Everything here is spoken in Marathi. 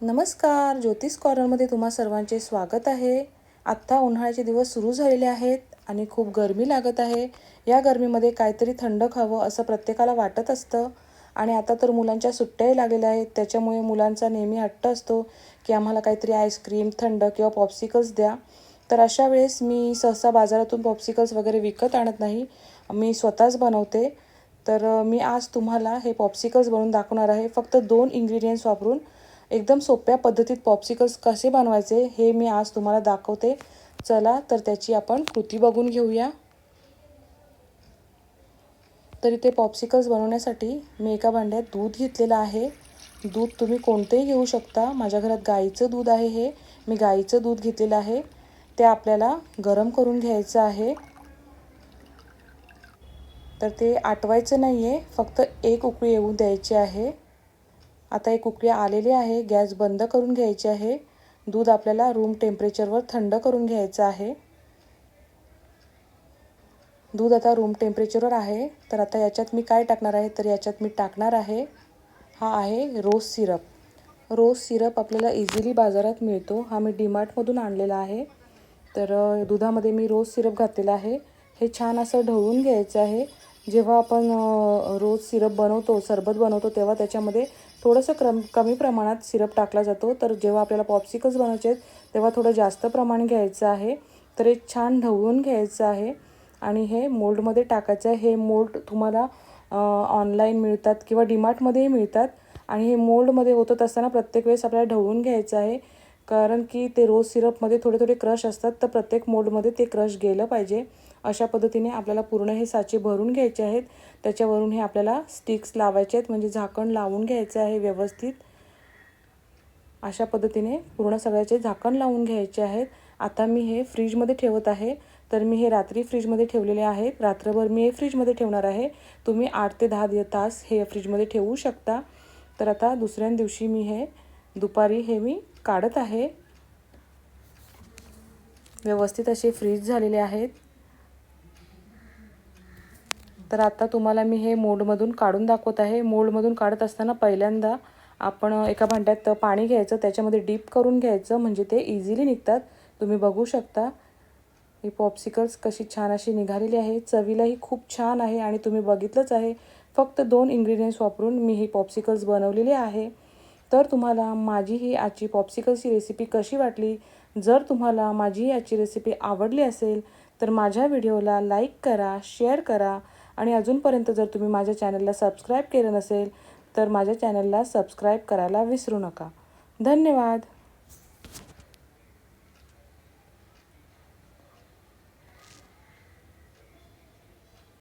नमस्कार ज्योतिष कॉर्नरमध्ये तुम्हा सर्वांचे स्वागत आहे. आत्ता उन्हाळ्याचे दिवस सुरू झालेले आहेत आणि खूप गरमी लागत आहे. या गरमीमध्ये काहीतरी थंड खावं असं प्रत्येकाला वाटत असतं. आणि आता तर मुलांच्या सुट्ट्याही लागलेल्या आहेत. त्याच्यामुळे मुलांचा नेहमी हट्ट असतो की आम्हाला काहीतरी आईस्क्रीम थंड किंवा पॉप्सिकल्स द्या. तर अशा वेळेस मी सहसा बाजारातून पॉप्सिकल्स वगैरे विकत आणत नाही. मी स्वतःच बनवते. तर मी आज तुम्हाला हे पॉप्सिकल्स बनवून दाखवणार आहे. फक्त दोन इंग्रेडियंट्स वापरून एकदम सोप्या पद्धतीत पॉप्सिकल्स कसे बनवायचे हे मी आज तुम्हाला दाखवते. चला तर त्याची आपण कृती बघून घेऊया. तर इथे पॉप्सिकल्स बनवण्यासाठी मी एका भांड्यात दूध घेतलेलं आहे. दूध तुम्ही कोणतेही घेऊ शकता. माझ्या घरात गाईचं दूध आहे हे. मी गाईचं दूध घेतलेलं आहे. ते आपल्याला गरम करून घ्यायचं आहे. तर ते आटवायचं नाही आहे फक्त एक उकळी येऊ द्यायची आहे. आता एक उकळी आलेली आहे. गॅस बंद करून घ्यायची आहे. दूध आपल्याला रूम टेम्परेचरवर थंड करून घ्यायचं आहे. दूध आता रूम टेम्परेचरवर आहे. तर आता याच्यात मी काय टाकणार आहे? तर याच्यात मी टाकणार आहे. हा आहे रोज सिरप. रोज सिरप आपल्याला इझिली बाजारात मिळतो. हा मी डीमार्टमधून आणलेला आहे. तर दुधामध्ये मी रोज सिरप घातलेला आहे. हे छान असं ढवळून घ्यायचं आहे. जेव्हा आपण रोज सिरप बनवतो सरबत बनवतो तेव्हा त्याच्यामध्ये थोडंसं क्रम कमी प्रमाणात सिरप टाकला जातो. तर जेव्हा आपल्याला पॉप्सिकल्स बनवायचे आहेत तेव्हा थोडं जास्त प्रमाण घ्यायचं आहे. तर हे छान ढवळून घ्यायचं आहे आणि हे मोल्डमध्ये टाकायचं आहे. हे मोल्ड तुम्हाला ऑनलाईन मिळतात किंवा डीमार्टमध्येही मिळतात. आणि हे मोल्डमध्ये होतं असताना प्रत्येक वेळेस आपल्याला ढवळून घ्यायचं आहे. कारण की ते रोज सिरपमध्ये थोडे थोडे क्रश असतात तर प्रत्येक मोडमध्ये ते क्रश गेलं पाहिजे. अशा पद्धतीने आपल्याला पूर्ण हे साचे भरून घ्यायचे आहेत. त्याच्यावरून हे आपल्याला स्टिक्स लावायचे आहेत म्हणजे झाकण लावून घ्यायचं आहे व्यवस्थित. अशा पद्धतीने पूर्ण सगळ्याचे झाकण लावून घ्यायचे आहेत. आता मी हे फ्रीजमध्ये ठेवत आहे. तर मी हे रात्री फ्रीजमध्ये ठेवलेले आहेत रात्रभर मी हे फ्रीजमध्ये ठेवणार आहे. तुम्ही आठ ते दहा तास हे फ्रीजमध्ये ठेवू शकता. तर आता दुसऱ्या दिवशी मी हे दुपारी हे मी काढत आहे. व्यवस्थित असे फ्रीज झालेले आहेत. तर आता तुम्हाला मी हे मोडमधून काढून दाखवत आहे. मोडमधून काढत असताना पहिल्यांदा आपण एका भांड्यात पाणी घ्यायचं त्याच्यामध्ये डीप करून घ्यायचं म्हणजे ते इझिली निघतात. तुम्ही बघू शकता. ही पॉप्सिकल्स कशी छान अशी निघालेली आहे. चवीलाही खूप छान आहे आणि तुम्ही बघितलंच आहे. फक्त दोन इन्ग्रेडियंट्स वापरून मी ही पॉप्सिकल्स बनवलेली आहे. तर तुम्हाला माझी ही आजची पॉप्सिकलची रेसिपी कशी वाटली? जर तुम्हाला माझी ही आजची रेसिपी आवडली असेल तर माझ्या व्हिडिओला लाईक करा शेअर करा. आणि अजूनपर्यंत जर तुम्ही माझ्या चॅनलला सबस्क्राईब केलं नसेल तर माझ्या चॅनलला सबस्क्राईब करायला विसरू नका. धन्यवाद.